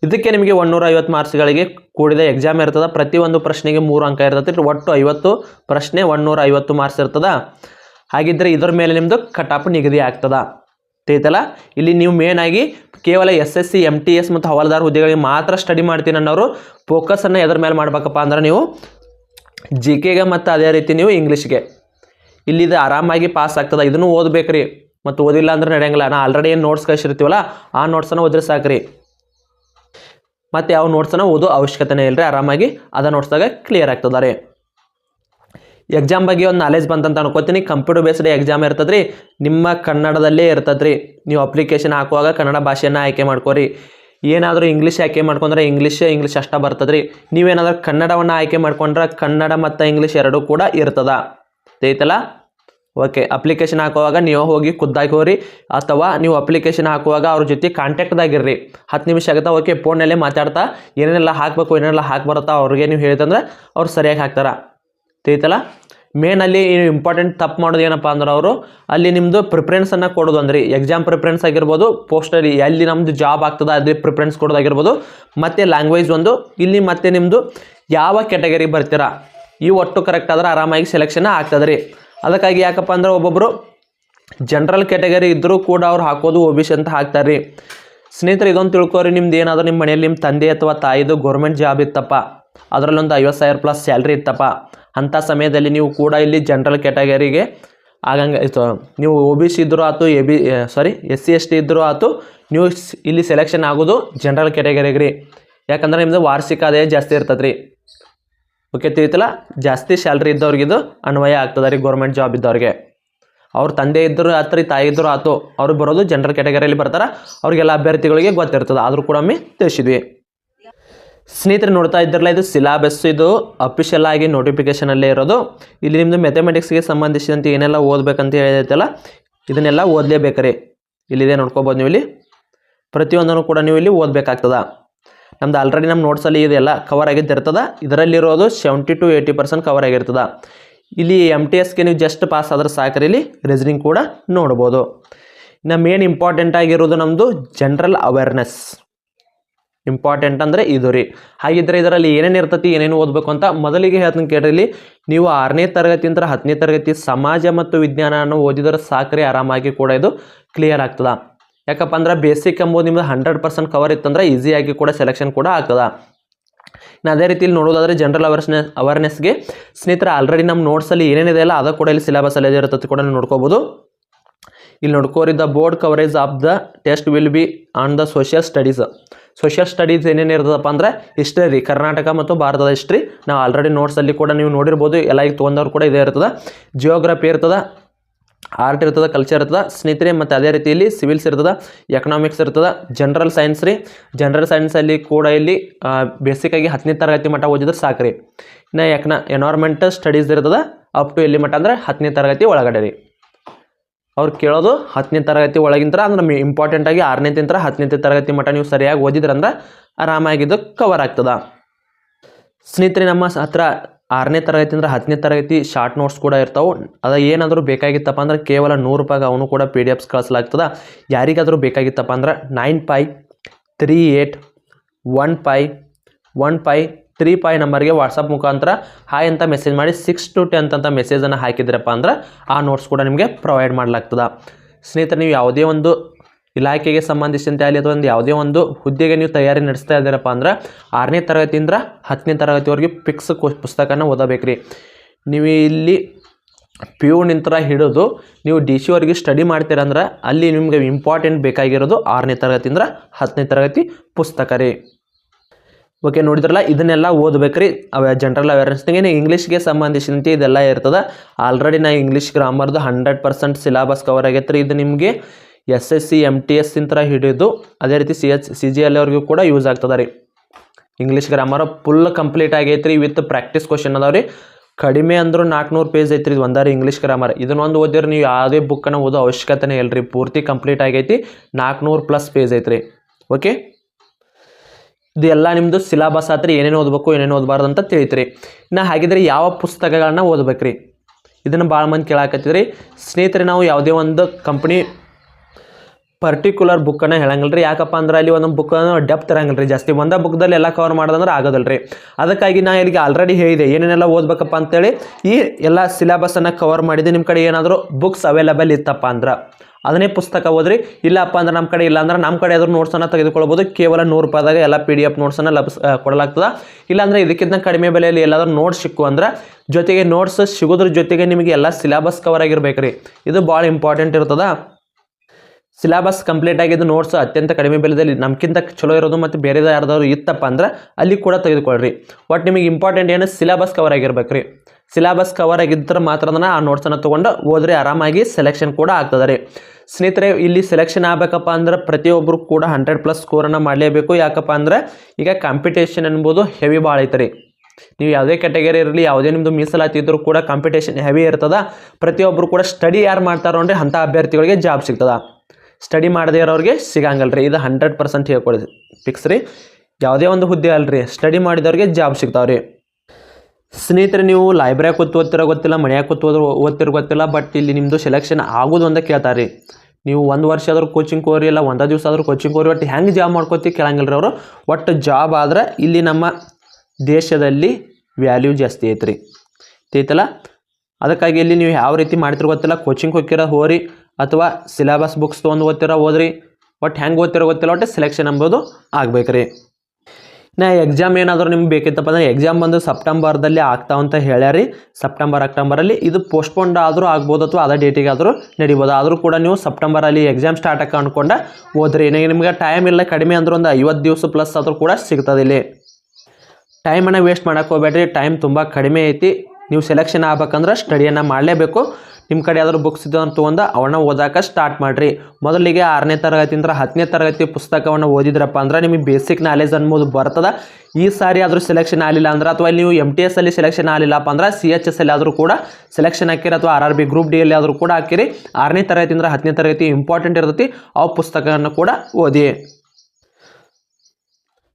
A: ಇದಕ್ಕೆ ನಿಮಗೆ ಒನ್ನೂರ ಐವತ್ತು ಮಾರ್ಕ್ಸ್ಗಳಿಗೆ ಕೂಡಿದ ಎಕ್ಸಾಮ್ ಇರ್ತದೆ. ಪ್ರತಿಯೊಂದು ಪ್ರಶ್ನೆಗೆ ಮೂರು ಅಂಕ ಇರ್ತದೆ ಒಟ್ಟು ಐವತ್ತು ಪ್ರಶ್ನೆ ಒನ್ನೂರ ಐವತ್ತು ಮಾರ್ಕ್ಸ್ ಇರ್ತದೆ. ಹಾಗಿದ್ದರೆ ಇದರ ಮೇಲೆ ನಿಮ್ಮದು ಕಟಾಪ್ ನಿಗದಿ ಆಗ್ತದ. ತಿಳಿತಲ್ಲ ಇಲ್ಲಿ ನೀವು ಮೇನ್ ಆಗಿ ಕೇವಲ S S C M T S ಮತ್ತು ಹವಾಲ್ದಾರ್ ಹುದ್ದೆಗಳಿಗೆ ಮಾತ್ರ ಸ್ಟಡಿ ಮಾಡ್ತೀನಿ ಅನ್ನೋರು ಫೋಕಸನ್ನು ಎದ್ರ ಮೇಲೆ ಮಾಡ್ಬೇಕಪ್ಪ ಅಂದ್ರೆ ನೀವು ಜಿ ಕೆಗೆ ಮತ್ತು ಅದೇ ರೀತಿ ನೀವು ಇಂಗ್ಲೀಷ್ಗೆ ಇಲ್ಲಿದು ಆರಾಮಾಗಿ ಪಾಸ್ ಆಗ್ತದೆ. ಇದನ್ನು ಓದಬೇಕ್ರಿ. ಮತ್ತು ಓದಿಲ್ಲ ಅಂದ್ರೆ ನಡೆಯಂಗಿಲ್ಲ. ನಾ ಆಲ್ರೆಡಿ ಏನು ನೋಟ್ಸ್ ಕಳಿಸಿರ್ತೀವಲ್ಲ, ಆ ನೋಟ್ಸನ್ನು ಓದಿದ್ರೆ ಸಾಕ್ರಿ. ಮತ್ತು ಯಾವ ನೋಟ್ಸನ್ನು ಓದೋ ಅವಶ್ಯಕತೆನೇ ಇಲ್ಲ ರೀ ಆರಾಮಾಗಿ ಅದ ನೋಟ್ಸ್ದಾಗ ಕ್ಲಿಯರ್ ಆಗ್ತದೆ ರೀ. ಎಕ್ಸಾಮ್ ಬಗ್ಗೆ ಒಂದು ನಾಲೆಜ್ ಬಂತಂತ ಅನ್ಕೋತೀನಿ. ಕಂಪ್ಯೂಟರ್ ಬೇಸ್ಡ್ ಎಕ್ಸಾಮ್ ಇರ್ತದ್ರಿ. ನಿಮ್ಮ ಕನ್ನಡದಲ್ಲೇ ಇರ್ತದ್ರಿ. ನೀವು ಅಪ್ಲಿಕೇಶನ್ ಹಾಕುವಾಗ ಕನ್ನಡ ಭಾಷೆಯನ್ನು ಆಯ್ಕೆ ಮಾಡ್ಕೋರಿ. ಏನಾದರೂ ಇಂಗ್ಲೀಷ್ ಆಯ್ಕೆ ಮಾಡ್ಕೊಂಡ್ರೆ ಇಂಗ್ಲೀಷ್ ಇಂಗ್ಲೀಷ್ ಅಷ್ಟ ಬರ್ತದ್ರಿ. ನೀವೇನಾದ್ರೂ ಕನ್ನಡವನ್ನು ಆಯ್ಕೆ ಮಾಡ್ಕೊಂಡ್ರೆ ಕನ್ನಡ ಮತ್ತು ಇಂಗ್ಲೀಷ್ ಎರಡೂ ಕೂಡ ಇರ್ತದ. ಐತಲ್ಲ ಓಕೆ ಅಪ್ಲಿಕೇಶನ್ ಹಾಕುವಾಗ ನೀವು ಹೋಗಿ ಖುದ್ದಾಗಿ ಹೋಗ್ರಿ. ಅಥವಾ ನೀವು ಅಪ್ಲಿಕೇಶನ್ ಹಾಕುವಾಗ ಅವ್ರ ಜೊತೆ ಕಾಂಟ್ಯಾಕ್ಟ್ದಾಗಿರ್ರಿ ಹತ್ತು ನಿಮಿಷ ಆಗುತ್ತಾ ಓಕೆ ಫೋನಲ್ಲೇ ಮಾತಾಡ್ತಾ, ಏನೇನೆಲ್ಲ ಹಾಕಬೇಕು ಏನೆಲ್ಲ ಹಾಕಿ ಬರುತ್ತಾ ಅವ್ರಿಗೆ ನೀವು ಹೇಳಿದಂದ್ರೆ ಅವ್ರು ಸರಿಯಾಗಿ ಹಾಕ್ತಾರ. ತಿಳಿತಲ್ಲ? ಮೇನ್ ಅಲ್ಲಿ ಇಂಪಾರ್ಟೆಂಟ್ ತಪ್ಪು ಮಾಡೋದು ಏನಪ್ಪ ಅಂದ್ರೆ ಅವರು ಅಲ್ಲಿ ನಿಮ್ಮದು ಪ್ರಿಫರೆನ್ಸನ್ನು ಕೊಡೋದು ಅಂದ್ರೆ ಎಕ್ಸಾಮ್ ಪ್ರಿಫರೆನ್ಸ್ ಆಗಿರ್ಬೋದು ಪೋಸ್ಟಲ್ಲಿ ಎಲ್ಲಿ ನಮ್ಮದು ಜಾಬ್ ಆಗ್ತದೆ ಅಲ್ಲಿ ಪ್ರಿಫರೆನ್ಸ್ ಕೊಡೋದಾಗಿರ್ಬೋದು ಮತ್ತು ಲ್ಯಾಂಗ್ವೇಜ್ ಒಂದು, ಇಲ್ಲಿ ಮತ್ತೆ ನಿಮ್ಮದು ಯಾವ ಕ್ಯಾಟಗರಿ ಬರ್ತೀರಾ, ಈ ಒಟ್ಟು ಕರೆಕ್ಟ್ ಆದ್ರೆ ಆರಾಮಾಗಿ ಸೆಲೆಕ್ಷನ್ ಆಗ್ತದೆ ರೀ. ಅದಕ್ಕಾಗಿ ಯಾಕಪ್ಪ ಅಂದ್ರೆ ಒಬ್ಬೊಬ್ಬರು ಜನರಲ್ ಕ್ಯಾಟಗರಿ ಇದ್ದರೂ ಕೂಡ ಅವ್ರು ಹಾಕೋದು ಒ ಬಿ ಸಿ ಅಂತ ಹಾಕ್ತಾರೆ ರೀ. ಸ್ನೇಹಿತರೆ, ಇದೊಂದು ತಿಳ್ಕೊರಿ ನಿಮ್ದು ಏನಾದರೂ ನಿಮ್ಮ ಮನೆಯಲ್ಲಿ ನಿಮ್ಮ ತಂದೆ ಅಥವಾ ತಾಯಿದು ಗೌರ್ಮೆಂಟ್ ಜಾಬ್ ಇತ್ತಪ್ಪ, ಅದರಲ್ಲೊಂದು ಐವತ್ತು ಸಾವಿರ ಪ್ಲಸ್ ಸ್ಯಾಲ್ರಿ ಇತ್ತಪ್ಪ ಅಂಥ ಸಮಯದಲ್ಲಿ ನೀವು ಕೂಡ ಇಲ್ಲಿ ಜನರಲ್ ಕ್ಯಾಟಗರಿಗೆ ಆಗಂಗೆ ನೀವು ಒ ಬಿ ಸಿ ಇದ್ದರೂ ಆಯ್ತು A B sorry S C S T ಇದ್ದರೂ ಆಯ್ತು, ನೀವು ಇಲ್ಲಿ ಸೆಲೆಕ್ಷನ್ ಆಗೋದು ಜನರಲ್ ಕ್ಯಾಟಗರಿಗೆ ರೀ. ಯಾಕಂದ್ರೆ ನಿಮ್ಮದು ವಾರ್ಷಿಕ ಆದಾಯ ಜಾಸ್ತಿ ಇರ್ತದೆ ರೀ ಓಕೆ ತಿಳಿತಲ್ಲ? ಜಾಸ್ತಿ ಸ್ಯಾಲ್ರಿ ಇದ್ದವ್ರಿಗೆ ಇದು ಅನ್ವಯ ಆಗ್ತದೆ ರೀ ಗೌರ್ಮೆಂಟ್ ಜಾಬ್ ಇದ್ದವ್ರಿಗೆ. ಅವ್ರ ತಂದೆ ಇದ್ದರು ಆತು ರೀ, ತಾಯಿ ಇದ್ದರು ಆಯ್ತು, ಅವ್ರು ಬರೋದು ಜನರಲ್ ಕ್ಯಾಟಗರಿಯಲ್ಲಿ ಬರ್ತಾರೆ. ಅವ್ರಿಗೆಲ್ಲ ಅಭ್ಯರ್ಥಿಗಳಿಗೆ ಗೊತ್ತಿರ್ತದೆ. ಆದರೂ ಕೂಡ ಒಮ್ಮೆ ತಿಳಿಸಿದ್ವಿ. ಸ್ನೇಹಿತರೆ ನೋಡ್ತಾ ಇದ್ದಾರಲ್ಲ ಇದು ಸಿಲಾಬಸ್ ಇದು ಅಫಿಷಿಯಲ್ ಆಗಿ ನೋಟಿಫಿಕೇಷನಲ್ಲೇ ಇರೋದು. ಇಲ್ಲಿ ನಿಮ್ಮದು ಮೆಥಮೆಟಿಕ್ಸ್ಗೆ ಸಂಬಂಧಿಸಿದಂತೆ ಏನೆಲ್ಲ ಓದಬೇಕಂತ ಹೇಳಿದೈತಲ್ಲ, ಇದನ್ನೆಲ್ಲ ಓದಲೇಬೇಕ್ರಿ. ಇಲ್ಲಿದೆ ನೋಡ್ಕೋಬೋದು ನೀವು ಇಲ್ಲಿ. ಪ್ರತಿಯೊಂದನ್ನು ಕೂಡ ನೀವು ಇಲ್ಲಿ ಓದಬೇಕಾಗ್ತದ. ನಮ್ದು ಆಲ್ರೆಡಿ ನಮ್ಮ ನೋಟ್ಸಲ್ಲಿ ಇದೆಲ್ಲ ಕವರ್ ಆಗಿದ್ದಿರ್ತದೆ ಇದರಲ್ಲಿರೋದು seventy to eighty percent cover ಆಗಿರ್ತದ. ಇಲ್ಲಿ ಎಂ ಟಿ ಎಸ್ಗೆ ನೀವು ಜಸ್ಟ್ ಪಾಸ್ ಆದ್ರೆ ಸಾಕ್ರಿ ಇಲ್ಲಿ ರೀಸನಿಂಗ್ ಕೂಡ ನೋಡ್ಬೋದು. ನಮ್ಮ ಏನು ಇಂಪಾರ್ಟೆಂಟ್ ಆಗಿರೋದು ನಮ್ಮದು ಜನರಲ್ ಅವೇರ್ನೆಸ್ ಇಂಪಾರ್ಟೆಂಟ್ ಅಂದರೆ ಇದು ರೀ. ಹಾಗಿದ್ರೆ ಇದರಲ್ಲಿ ಏನೇನು ಇರ್ತೈತಿ, ಏನೇನು ಓದಬೇಕು ಅಂತ ಮೊದಲಿಗೆ ಹೇಳ್ತೀನಿ ಕೇಳ್ರಿ. ನೀವು ಆರನೇ ತರಗತಿಯಿಂದ ಹತ್ತನೇ ತರಗತಿ ಸಮಾಜ ಮತ್ತು ವಿಜ್ಞಾನವನ್ನು ಓದಿದರೆ ಸಾಕ್ರಿ, ಆರಾಮಾಗಿ ಕೂಡ ಇದು ಕ್ಲಿಯರ್ ಆಗ್ತದ. ಯಾಕಪ್ಪ ಅಂದ್ರೆ ಬೇಸಿಕ್ ಎಂಬುದು ನಿಮ್ದು ಹಂಡ್ರೆಡ್ ಪರ್ಸೆಂಟ್ ಕವರ್ ಇತ್ತಂದ್ರೆ ಈಸಿಯಾಗಿ ಕೂಡ ಸೆಲೆಕ್ಷನ್ ಕೂಡ ಆಗ್ತದ. ಇನ್ನು ಅದೇ ರೀತಿಯಲ್ಲಿ ನೋಡೋದಾದ್ರೆ ಜನರಲ್ ಅವೇರ್ನೆಸ್ ಅವೇರ್ನೆಸ್ಗೆ ಸ್ನೇಹಿತರೆ ಆಲ್ರೆಡಿ ನಮ್ಮ ನೋಟ್ಸಲ್ಲಿ ಏನೇನಿದೆ ಅಲ್ಲ, ಅದು ಕೂಡ ಇಲ್ಲಿ ಸಿಲೆಬಸ್ ಅಲ್ಲಿ ಇರ್ತದೆ ಕೂಡ ನೋಡ್ಕೋಬೋದು. ಇಲ್ಲಿ ನೋಡ್ಕೋರಿ the board coverage of the test will be on the social studies social studies ಏನೇನು ಇರ್ತದಪ್ಪ ಅಂದರೆ ಹಿಸ್ಟ್ರಿ ರೀ ಕರ್ನಾಟಕ ಮತ್ತು ಭಾರತದ ಹಿಸ್ಟ್ರಿ ನಾವು ಆಲ್ರೆಡಿ ನೋಟ್ಸಲ್ಲಿ ಕೂಡ ನೀವು ನೋಡಿರ್ಬೋದು, ಎಲ್ಲ ಈಗ ತೊಗೊಂಡವ್ರು ಕೂಡ ಇದೇ ಇರ್ತದೆ. ಜಿಯೋಗ್ರಫಿ ಇರ್ತದೆ ಆರ್ಟ್ ಇರ್ತದೆ ಕಲ್ಚರ್ ಇರ್ತದೆ, ಸ್ನೇಹಿತರೆ ಮತ್ತು ಅದೇ ರೀತಿಯಲ್ಲಿ ಸಿವಿಲ್ಸ್ ಇರ್ತದೆ ಎಕನಾಮಿಕ್ಸ್ ಇರ್ತದೆ ಜನರಲ್ ಸೈನ್ಸ್ ರೀ. ಜನರಲ್ ಸೈನ್ಸಲ್ಲಿ ಕೂಡ ಇಲ್ಲಿ ಬೇಸಿಕ್ಕಾಗಿ ಹತ್ತನೇ ತರಗತಿ ಮಟ್ಟ ಓದಿದ್ರೆ ಸಾಕು ರೀ ಇನ್ನು ಎಕನ ಎನ್ವೈರ್ಮೆಂಟ್ ಸ್ಟಡೀಸ್ ಇರ್ತದೆ ಅಪ್ ಟು ಎಲ್ಲಿ ಮಟ್ಟ ಅಂದರೆ ಹತ್ತನೇ ತರಗತಿ ಒಳಗಡೆ ರೀ. ಅವ್ರು ಕೇಳೋದು ಹತ್ತನೇ ತರಗತಿ ಒಳಗಿಂತ ಅಂದ್ರೆ ಇಂಪಾರ್ಟೆಂಟ್ ಆಗಿ ಆರನೇ ತಿಂತರ, ಹತ್ತನೇ ತರಗತಿ ಮಟ್ಟ ನೀವು ಸರಿಯಾಗಿ ಓದಿದ್ರಂದ್ರೆ ಆರಾಮಾಗಿದ್ದು ಕವರ್ ಆಗ್ತದೆ. ಸ್ನೇಹಿತರೆ, ನಮ್ಮ ಹತ್ರ ಆರನೇ ತರಗತಿ ಅಂದ್ರೆ ಹತ್ತನೇ ತರಗತಿ ಶಾರ್ಟ್ ನೋಟ್ಸ್ ಕೂಡ ಇರ್ತಾವೆ. ಅದ ಏನಾದರೂ ಬೇಕಾಗಿತ್ತಪ್ಪ ಅಂದ್ರೆ ಕೇವಲ ನೂರು ರೂಪಾಯಿಗೆ ಅವನು ಕೂಡ ಪಿ ಡಿ ಎಫ್ಸ್ ಕಳಿಸಲಾಗ್ತದೆ. ಯಾರಿಗಾದರೂ ಬೇಕಾಗಿತ್ತಪ್ಪ ಅಂದ್ರೆ nine five three eight one five one five three five ನಂಬರ್ಗೆ ವಾಟ್ಸಪ್ ಮುಖಾಂತರ ಹಾಯ್ ಅಂತ ಮೆಸೇಜ್ ಮಾಡಿ ಸಿಕ್ಸ್ ಟು ಟೆಂತ್ ಅಂತ ಮೆಸೇಜನ್ನು ಹಾಕಿದ್ರಪ್ಪ ಅಂದ್ರೆ ಆ ನೋಟ್ಸ್ ಕೂಡ ನಿಮಗೆ ಪ್ರೊವೈಡ್ ಮಾಡಲಾಗ್ತದೆ. ಸ್ನೇಹಿತರೆ, ನೀವು ಯಾವುದೇ ಒಂದು ಇಲಾಖೆಗೆ ಸಂಬಂಧಿಸಿದಂತೆ ಆಗಲಿ ಅಥವಾ ಒಂದು ಯಾವುದೇ ಒಂದು ಹುದ್ದೆಗೆ ನೀವು ತಯಾರಿ ನಡೆಸ್ತಾ ಇದ್ದೀರಪ್ಪ ಅಂದ್ರೆ ಆರನೇ ತರಗತಿಯಿಂದ ಹತ್ತನೇ ತರಗತಿವರೆಗೆ ಫಿಕ್ಸ್ ಪುಸ್ತಕನ ಓದಬೇಕ್ರಿ. ನೀವು ಇಲ್ಲಿ ಪಿ ಯು ನಿಂತರ ಹಿಡಿದು ನೀವು ಡಿ ಸಿ ವರೆಗೆ ಸ್ಟಡಿ ಮಾಡ್ತೀರಂದ್ರೆ ಅಲ್ಲಿ ನಿಮಗೆ ಇಂಪಾರ್ಟೆಂಟ್ ಬೇಕಾಗಿರೋದು ಆರನೇ ತರಗತಿಯಿಂದ ಹತ್ತನೇ ತರಗತಿ ಪುಸ್ತಕ ರೀ. ಓಕೆ ನೋಡಿದ್ರಲ್ಲ, ಇದನ್ನೆಲ್ಲ ಓದ್ಬೇಕ್ರಿ. ಅವ ಜನರಲ್ ಅವೇರ್ನೆಸ್ನಾಗೆ ಇಂಗ್ಲೀಷ್ಗೆ ಸಂಬಂಧಿಸಿದಂತೆ ಇದೆಲ್ಲ ಇರ್ತದೆ. ಆಲ್ರೆಡಿ ನಾ ಇಂಗ್ಲೀಷ್ ಗ್ರಾಮರ್ದು ಹಂಡ್ರೆಡ್ ಪರ್ಸೆಂಟ್ ಸಿಲಾಬಸ್ ಕವರ್ ಆಗೈತೆ ರೀ ಇದು ನಿಮಗೆ S S C M T S ಇಂತರ ಹಿಡಿದು, ಅದೇ ರೀತಿ C H C G L ಅವ್ರಿಗೂ ಕೂಡ ಯೂಸ್ ಆಗ್ತದೆ ರೀ. ಇಂಗ್ಲೀಷ್ ಗ್ರಾಮರ್ ಫುಲ್ ಕಂಪ್ಲೀಟ್ ಆಗೈತೆ ರೀ ವಿತ್ ಪ್ರಾಕ್ಟೀಸ್ ಕ್ವಶನ್ ಅದಾವ ರೀ ಕಡಿಮೆ ಅಂದರೂ ನಾಲ್ಕುನೂರು ಪೇಜ್ ಐತ್ರಿ ಇದು ಒಂದಾರಿ ಇಂಗ್ಲೀಷ್ ಗ್ರಾಮರ್ ಇದನ್ನೊಂದು ಓದಿದ್ರೆ ನೀವು ಯಾವುದೇ ಬುಕ್ಕನ್ನು ಓದೋ ಅವಶ್ಯಕತೆನೇ ಇಲ್ಲ ರೀ ಪೂರ್ತಿ ಕಂಪ್ಲೀಟ್ ಆಗೈತಿ ನಾಲ್ಕುನೂರು ಪ್ಲಸ್ ಪೇಜ್ ಐತ್ರಿ. ಓಕೆ ಇದು ಎಲ್ಲ ನಿಮ್ಮದು ಸಿಲಾಬಸ್ ಆತ್ರಿ, ಏನೇನು ಓದಬೇಕು, ಏನೇನು ಓದಬಾರ್ದು ಅಂತ ತಿಳಿತೀರಿ. ಇನ್ನು ಹಾಗಿದ್ರೆ ಯಾವ ಪುಸ್ತಕಗಳನ್ನ ಓದ್ಬೇಕ್ರಿ? ಇದನ್ನು ಭಾಳ ಮಂದಿ ಕೇಳಾಕತ್ತಿದ್ರಿ. ಸ್ನೇಹಿತರೆ, ನಾವು ಯಾವುದೇ ಒಂದು ಕಂಪ್ನಿ ಪರ್ಟಿಕ್ಯುಲರ್ ಬುಕ್ಕನ್ನು ಹೇಳಂಗಿಲ್ಲ ರೀ ಯಾಕಪ್ಪ ಅಂದ್ರೆ ಅಲ್ಲಿ ಒಂದೊಂದು ಬುಕ್ ಡೆಪ್ತ್ ಇರಂಗಿಲ್ಲ ರೀ ಜಾಸ್ತಿ ಒಂದೇ ಬುಕ್ದಲ್ಲಿ ಎಲ್ಲ ಕವರ್ ಮಾಡೋದಂದ್ರೆ ಆಗೋದಿಲ್ಲ ರೀ ಅದಕ್ಕಾಗಿ ನಾ ಇಲ್ಲಿಗೆ ಆಲ್ರೆಡಿ ಹೇಳಿದೆ, ಏನೇನೆಲ್ಲ ಓದ್ಬೇಕಪ್ಪ ಅಂತೇಳಿ ಈ ಎಲ್ಲ ಸಿಲೆಬಸನ್ನು ಕವರ್ ಮಾಡಿದೆ ನಿಮ್ಮ ಕಡೆ ಏನಾದರೂ ಬುಕ್ಸ್ ಅವೈಲೇಬಲ್ ಇತ್ತಪ್ಪ ಅಂದ್ರೆ. ಅದನ್ನೇ ಪುಸ್ತಕ ಓದ್ರಿ. ಇಲ್ಲಪ್ಪ ಅಂದ್ರೆ ನಮ್ಮ ಕಡೆ ಇಲ್ಲ ಅಂದ್ರೆ ನಮ್ಮ ಕಡೆ ಆದ್ರೂ ನೋಟ್ಸನ್ನು ತೆಗೆದುಕೊಳ್ಬೋದು. ಕೇವಲ ನೂರು ರೂಪಾಯಿದಾಗ ಎಲ್ಲ ಪಿ ಡಿ ಎಫ್ ನೋಟ್ಸನ್ನು ಲಭಿಸ್ ಕೊಡಲಾಗ್ತದೆ. ಇಲ್ಲಾಂದ್ರೆ ಇದಕ್ಕಿಂತ ಕಡಿಮೆ ಬೆಲೆಯಲ್ಲಿ ಎಲ್ಲಾದರೂ ನೋಟ್ಸ್ ಸಿಕ್ಕು ಅಂದ್ರೆ ಜೊತೆಗೆ ನೋಟ್ಸ್ ಸಿಗೋದ್ರ ಜೊತೆಗೆ ನಿಮಗೆ ಎಲ್ಲ ಸಿಲೆಬಸ್ ಕವರ್ ಆಗಿರ್ಬೇಕು ರೀ ಇದು ಭಾಳ ಇಂಪಾರ್ಟೆಂಟ್ ಇರ್ತದೆ. ಸಿಲೆಬಸ್ ಕಂಪ್ಲೀಟ್ ಆಗಿದ್ದು ನೋಟ್ಸ್ ಅತ್ಯಂತ ಕಡಿಮೆ ಬೆಲೆಯಲ್ಲಿ ನಮ್ಗಿಂತ ಚಲೋ ಇರೋದು ಮತ್ತು ಬೇರೆ ಯಾರ್ದಾದ್ರು ಇತ್ತಪ್ಪ ಅಂದ್ರೆ ಅಲ್ಲಿ ಕೂಡ ತೆಗೆದುಕೊಳ್ಳ್ರಿ ಒಟ್ಟು ನಿಮಗೆ ಇಂಪಾರ್ಟೆಂಟ್ ಏನು ಸಿಲೆಬಸ್ ಕವರ್ ಆಗಿರ್ಬೇಕು ರೀ ಸಿಲೆಬಸ್ ಕವರ್ ಆಗಿದ್ದರೆ ಮಾತ್ರ ಆ ನೋಟ್ಸನ್ನು ತೊಗೊಂಡು ಓದ್ರಿ. ಆರಾಮಾಗಿ ಸೆಲೆಕ್ಷನ್ ಕೂಡ ಆಗ್ತದೆ ರೀ. ಸ್ನೇಹಿತರೆ, ಇಲ್ಲಿ ಸೆಲೆಕ್ಷನ್ ಆಗಬೇಕಪ್ಪ ಅಂದ್ರೆ ಪ್ರತಿಯೊಬ್ಬರು ಕೂಡ ಹಂಡ್ರೆಡ್ ಪ್ಲಸ್ ಸ್ಕೋರನ್ನು ಮಾಡಲೇಬೇಕು. ಯಾಕಪ್ಪ ಅಂದ್ರೆ ಈಗ ಕಾಂಪಿಟೇಷನ್ ಅನ್ಬೋದು ಹೆವಿ ಭಾಳ ಐತೆ ರೀ. ನೀವು ಯಾವುದೇ ಕ್ಯಾಟಗರಿ ಇರಲಿ, ಯಾವುದೇ ನಿಮ್ಮದು ಮೀಸಲಾತಿ ಇದ್ದರೂ ಕೂಡ ಕಾಂಪಿಟೇಷನ್ ಹೆವಿ ಇರ್ತದೆ. ಪ್ರತಿಯೊಬ್ಬರು ಕೂಡ ಸ್ಟಡಿ ಯಾರು ಮಾಡ್ತಾರೋ ಅಂದರೆ ಅಂಥ ಅಭ್ಯರ್ಥಿಗಳಿಗೆ ಜಾಬ್ ಸಿಗ್ತದ. ಸ್ಟಡಿ ಮಾಡದೇ ಇರೋರಿಗೆ ಸಿಗಂಗಲ್ರಿ ಇದು ಹಂಡ್ರೆಡ್ ಪರ್ಸೆಂಟ್ ಹೇಳ್ಕೊಡಿ ಫಿಕ್ಸ್ ರೀ. ಯಾವುದೇ ಒಂದು ಹುದ್ದೆ ಅಲ್ರಿ ಸ್ಟಡಿ ಮಾಡಿದವ್ರಿಗೆ ಜಾಬ್ ಸಿಗ್ತಾವೆ ರೀ ಸ್ನೇಹಿತರೆ, ನೀವು ಲೈಬ್ರರಿ ಕೂತು ಓದ್ತಿರೋ ಗೊತ್ತಿಲ್ಲ ಮನೆಯಾಗ ಕೂತು ಓದ್ರೋ ಓದ್ತಿರೋ ಗೊತ್ತಿಲ್ಲ ಬಟ್ ಇಲ್ಲಿ ನಿಮ್ಮದು ಸೆಲೆಕ್ಷನ್ ಆಗೋದು ಅಂತ ಕೇಳ್ತಾರೆ. ರೀ ನೀವು ಒಂದು ವರ್ಷ ಆದರೂ ಕೋಚಿಂಗ್ ಹೋರಿ ಇಲ್ಲ ಒಂದೇ ದಿವಸ ಆದರೂ ಕೋಚಿಂಗ್ ಹೋರಿ ಒಟ್ಟು ಹೆಂಗೆ ಜಾಬ್ ಮಾಡ್ಕೋತಿ ಕೇಳಂಗಿಲ್ಲ ರೀ ಅವರು. ಒಟ್ಟು ಜಾಬ್ ಆದ್ರೆ ಇಲ್ಲಿ ನಮ್ಮ ದೇಶದಲ್ಲಿ ವ್ಯಾಲ್ಯೂ ಜಾಸ್ತಿ ಐತ್ರಿ. ಐತಲ್ಲ? ಅದಕ್ಕಾಗಿ ಇಲ್ಲಿ ನೀವು ಯಾವ ರೀತಿ ಮಾಡ್ತಿರೋ ಗೊತ್ತಿಲ್ಲ ಕೋಚಿಂಗ್ ಹೋಗಿರೋ ಹೋರಿ, ಅಥವಾ ಸಿಲೆಬಸ್ ಬುಕ್ಸ್ ತೊಗೊಂಡು ಓದ್ತಿರೋ ಓದ್ರಿ ಒಟ್ಟು ಹೆಂಗೆ ಓದ್ತಿರೋ ಗೊತ್ತಿಲ್ಲ, ಒಟ್ಟು ಸೆಲೆಕ್ಷನ್ ಅಂಬೋದು ಆಗ್ಬೇಕ್ರಿ. ನಾ ಎಕ್ಸಾಮ್ ಏನಾದರೂ ನಿಮ್ಗೆ ಬೇಕಿತ್ತಪ್ಪ ಅಂದ್ರೆ ಎಕ್ಸಾಮ್ ಬಂದು ಸೆಪ್ಟೆಂಬರ್ದಲ್ಲಿ ಆಗ್ತಾವ ಅಂತ ಹೇಳ್ಯಾರಿ. ಸೆಪ್ಟೆಂಬರ್ ಅಕ್ಟೋಬರಲ್ಲಿ ಇದು ಪೋಸ್ಟ್ಪೋಂಡ್ ಆದರೂ ಆಗ್ಬೋದು ಅಥವಾ ಅದೇ ಡೇಟಿಗೆ ಆದರೂ ನಡಿಬೋದು. ಆದರೂ ಕೂಡ ನೀವು ಸೆಪ್ಟೆಂಬರಲ್ಲಿ ಎಕ್ಸಾಮ್ ಸ್ಟಾರ್ಟ್ ಆಗಿ ಅಂದ್ಕೊಂಡು ನಿಮಗೆ ನಿಮ್ಗೆ ಟೈಮ್ ಇಲ್ಲ, ಕಡಿಮೆ ಅಂದ್ರೆ ಒಂದು ಐವತ್ತು ದಿವಸ ಪ್ಲಸ್ ಆದರೂ ಕೂಡ ಸಿಗ್ತದೆ ಇಲ್ಲಿ. ಟೈಮನ್ನು ವೇಸ್ಟ್ ಮಾಡೋಕ್ಕೆ ಹೋಗ್ಬೇಡ್ರಿ. ಟೈಮ್ ತುಂಬ ಕಡಿಮೆ ಐತಿ. ನೀವು ಸೆಲೆಕ್ಷನ್ ಆಗ್ಬೇಕಂದ್ರೆ ಸ್ಟಡಿಯನ್ನು ಮಾಡಲೇಬೇಕು. ನಿಮ್ಮ ಕಡೆ ಯಾವ್ದಾದ್ರು ಬುಕ್ಸ್ ಇದ್ದಾವೆ ಅಂತ ತೊಗೊಂಡು ಅವನ್ನ ಓದಾಕ ಸ್ಟಾರ್ಟ್ ಮಾಡಿರಿ. ಮೊದಲಿಗೆ ಆರನೇ ತರಗತಿಯಿಂದ ಹತ್ತನೇ ತರಗತಿ ಪುಸ್ತಕವನ್ನು ಓದಿದ್ರಪ್ಪ ಅಂದ್ರೆ ನಿಮಗೆ ಬೇಸಿಕ್ ನಾಲೆಜ್ ಅನ್ನೋದು ಬರ್ತದೆ. ಈ ಸಾರಿ ಆದರೂ ಸೆಲೆಕ್ಷನ್ ಆಗಲಿಲ್ಲ ಅಂದ್ರೆ ಅಥವಾ ನೀವು ಎಂ ಟಿ ಎಸ್ ಅಲ್ಲಿ ಸೆಲೆಕ್ಷನ್ ಆಗಲಿಲ್ಲಪ್ಪ ಅಂದ್ರೆ ಸಿ ಎಚ್ ಎಸ್ ಅಲ್ಲಿ ಆದರೂ ಕೂಡ ಸೆಲೆಕ್ಷನ್ ಹಾಕಿರಿ ಅಥವಾ R R B group D ಅಲ್ಲಿ ಆದರೂ ಕೂಡ ಹಾಕಿರಿ. ಆರನೇ ತರಗತಿಯಿಂದ ಹತ್ತನೇ ತರಗತಿ ಇಂಪಾರ್ಟೆಂಟ್ ಇರ್ತೈತಿ ಆ ಪುಸ್ತಕವನ್ನು ಕೂಡ ಓದಿ.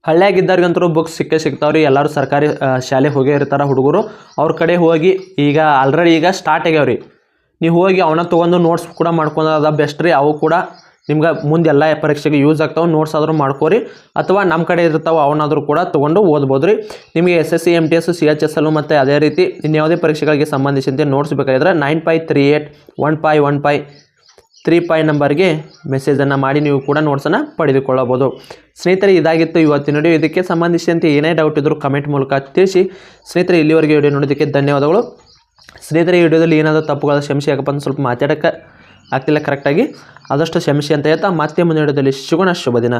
A: ಹಳ್ಳಿಯಾಗಿದ್ದವ್ರಿಗಂತೂ ಬುಕ್ಸ್ ಸಿಕ್ಕೇ ಸಿಗ್ತಾವ್ರಿ. ಎಲ್ಲರೂ ಸರ್ಕಾರಿ ಶಾಲೆ ಹೋಗೇ ಇರ್ತಾರೆ ಹುಡುಗರು. ಅವ್ರ ಕಡೆ ಹೋಗಿ ಈಗ ಆಲ್ರೆಡಿ ಈಗ ಸ್ಟಾರ್ಟ್ ಆಗ್ಯಾವ್ರಿ. ನೀವು ಹೋಗಿ ಅವನ್ನ ತೊಗೊಂಡು ನೋಟ್ಸ್ ಕೂಡ ಮಾಡ್ಕೊಂಡ್ರೆ ಬೆಸ್ಟ್ ರೀ. ಅವು ಕೂಡ ನಿಮ್ಗೆ ಮುಂದೆ ಎಲ್ಲ ಪರೀಕ್ಷೆಗೆ ಯೂಸ್ ಆಗ್ತಾವೆ. ನೋಟ್ಸ್ ಆದರೂ ಮಾಡ್ಕೋರಿ. ಅಥವಾ ನಮ್ಮ ಕಡೆ ಇರ್ತಾವೆ, ಅವನಾದರೂ ಕೂಡ ತೊಗೊಂಡು ಓದ್ಬೋದು ರೀ. ನಿಮಗೆ S S C M T S C H S ಎಲ್ಲು ಮತ್ತು ಅದೇ ರೀತಿ ಇನ್ಯಾವುದೇ ಪರೀಕ್ಷೆಗಳಿಗೆ ಸಂಬಂಧಿಸಿದಂತೆ notes ಬೇಕಾಗಿದ್ರೆ nine five three eight one five one five three five ನಂಬರ್ಗೆ ಮೆಸೇಜನ್ನು ಮಾಡಿ ನೀವು ಕೂಡ ನೋಟ್ಸನ್ನು ಪಡೆದುಕೊಳ್ಳಬಹುದು ಸ್ನೇಹಿತರೆ, ಇದಾಗಿತ್ತು ಇವತ್ತಿನ ವಿಡಿಯೋ ಇದಕ್ಕೆ ಸಂಬಂಧಿಸಿದಂತೆ ಏನೇ ಡೌಟ್ ಇದ್ದರೂ ಕಮೆಂಟ್ ಮೂಲಕ ತಿಳಿಸಿ. ಸ್ನೇಹಿತರೆ, ಇಲ್ಲಿವರೆಗೆ ವಿಡಿಯೋ ನೋಡೋದಕ್ಕೆ ಧನ್ಯವಾದಗಳು. ಸ್ನೇಹಿತರೆ, ಈ ವಿಡಿಯೋದಲ್ಲಿ ಏನಾದರೂ ತಪ್ಪುಗಳ ಕ್ಷಮಿಸಿ. ಯಾಕಪ್ಪ ಅಂದ್ರೆ ಸ್ವಲ್ಪ ಮಾತಾಡೋಕ್ಕೆ ಆಗ್ತಿಲ್ಲ ಕರೆಕ್ಟಾಗಿ ಆದಷ್ಟು ಕ್ಷಮಿಸಿ ಅಂತ ಹೇಳ್ತಾ ಮತ್ತೆ ಮುಂದಿನ ವಿಡಿಯೋದಲ್ಲಿ ಶುಭನ ಶುಭ ದಿನ.